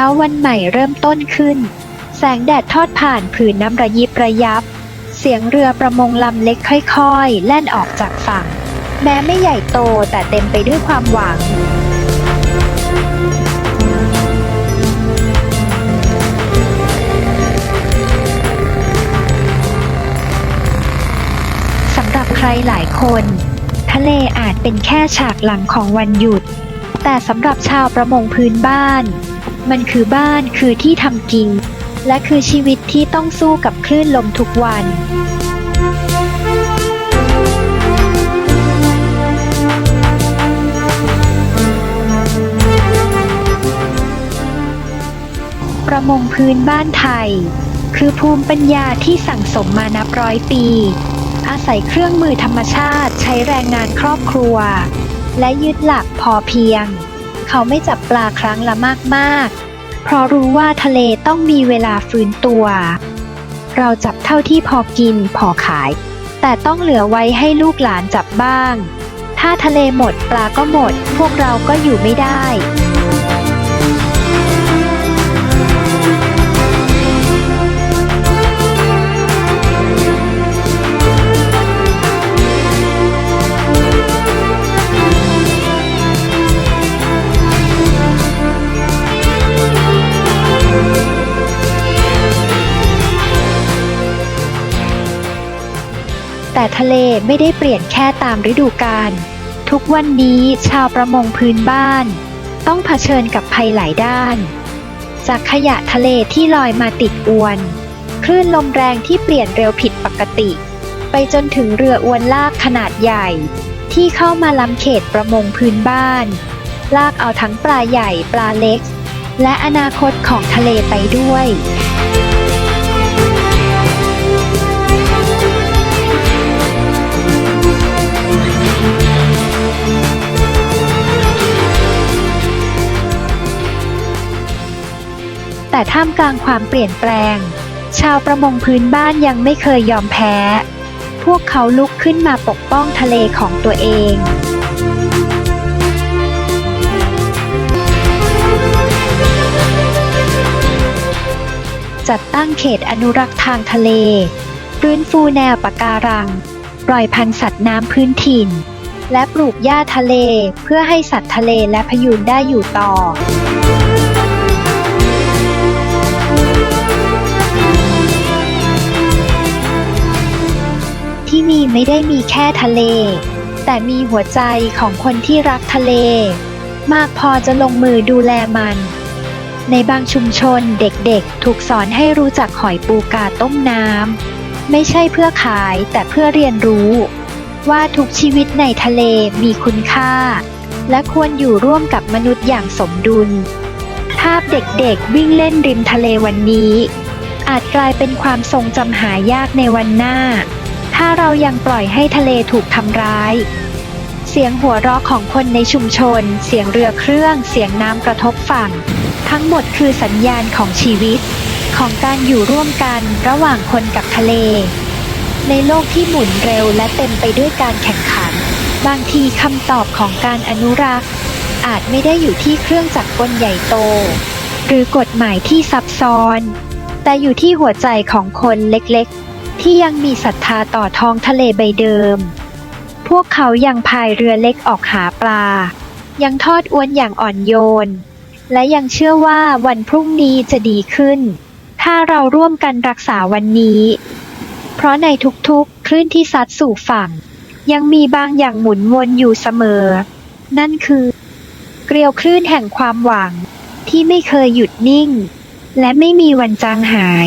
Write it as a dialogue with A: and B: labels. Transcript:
A: ช้าวันใหม่เริ่มต้นขึ้น แสงแดดทอดผ่านผืนน้ำระยิบระยับ เสียงเรือประมงลำเล็กค่อยๆ แล่นออกจากฝั่ง แม้ไม่ใหญ่โตแต่เต็มไปด้วยความหวังสำหรับใครหลายคน ทะเลอาจเป็นแค่ฉากหลังของวันหยุด แต่สำหรับชาวประมงพื้นบ้าน มันคือบ้านคือที่ทำกิน และคือชีวิตที่ต้องสู้กับคลื่นลมทุกวันประมงพื้นบ้านไทย คือภูมิปัญญาที่สั่งสมมานับร้อยปี อาศัยเครื่องมือธรรมชาติใช้แรงงานครอบครัว และยึดหลักพอเพียง เขาไม่จับปลาครั้งละมากๆ เพราะรู้ว่าทะเลต้องมีเวลาฟื้นตัว เราจับเท่าที่พอกินพอขาย แต่ต้องเหลือไว้ให้ลูกหลานจับบ้าง ถ้าทะเลหมดปลาก็หมด พวกเราก็อยู่ไม่ได้ แต่ทะเลไม่ได้เปลี่ยนแค่ตามฤดูกาล ทุกวันนี้ชาวประมงพื้นบ้าน ต้องเผชิญกับภัยหลายด้าน จากขยะทะเลที่ลอยมาติดอวน คลื่นลมแรงที่เปลี่ยนเร็วผิดปกติ ไปจนถึงเรืออวนลากขนาดใหญ่ ที่เข้ามาล้ำเขตประมงพื้นบ้าน ลากเอาทั้งปลาใหญ่ปลาเล็ก และอนาคตของทะเลไปด้วย แต่ท่ามกลางความเปลี่ยนแปลง ชาวประมงพื้นบ้านยังไม่เคยยอมแพ้ พวกเขาลุกขึ้นมาปกป้องทะเลของตัวเองจัดตั้งเขตอนุรักษ์ทางทะเล ฟื้นฟูแนวปะการัง ปล่อยพันธุ์สัตว์น้ำพื้นถิ่น และปลูกหญ้าทะเลเพื่อให้สัตว์ทะเลและพยูนได้อยู่ต่อ ไม่ได้มีแค่ทะเล แต่มีหัวใจของคนที่รักทะเล มากพอจะลงมือดูแลมัน ในบางชุมชนเด็กๆ ถูกสอนให้รู้จักหอยปูกาต้มน้ำ ไม่ใช่เพื่อขายแต่เพื่อเรียนรู้ ว่าทุกชีวิตในทะเลมีคุณค่า และควรอยู่ร่วมกับมนุษย์อย่างสมดุล ภาพเด็กๆ วิ่งเล่นริมทะเลวันนี้อาจกลายเป็นความทรงจำหายากในวันหน้า เรายังปล่อยให้ทะเลถูกทำร้าย เสียงหัวเราะของคนในชุมชน เสียงเรือเครื่อง เสียงน้ำกระทบฝั่ง ทั้งหมดคือสัญญาณของชีวิต ของการอยู่ร่วมกันระหว่างคนกับทะเล ในโลกที่หมุนเร็วและเต็มไปด้วยการแข่งขัน บางทีคำตอบของการอนุรักษ์ อาจไม่ได้อยู่ที่เครื่องจักรกลใหญ่โต หรือกฎหมายที่ซับซ้อน แต่อยู่ที่หัวใจของคนเล็กๆ ที่ยังมีศรัทธาต่อท้องทะเลใบเดิม พวกเขายังพายเรือเล็กออกหาปลา ยังทอดอวนอย่างอ่อนโยน และยังเชื่อว่าวันพรุ่งนี้จะดีขึ้น ถ้าเราร่วมกันรักษาวันนี้ เพราะในทุกๆ คลื่นที่ซัดสู่ฝั่ง ยังมีบางอย่างหมุนวนอยู่เสมอ นั่นคือ เกลียวคลื่นแห่งความหวังที่ไม่เคยหยุดนิ่ง และไม่มีวันจางหาย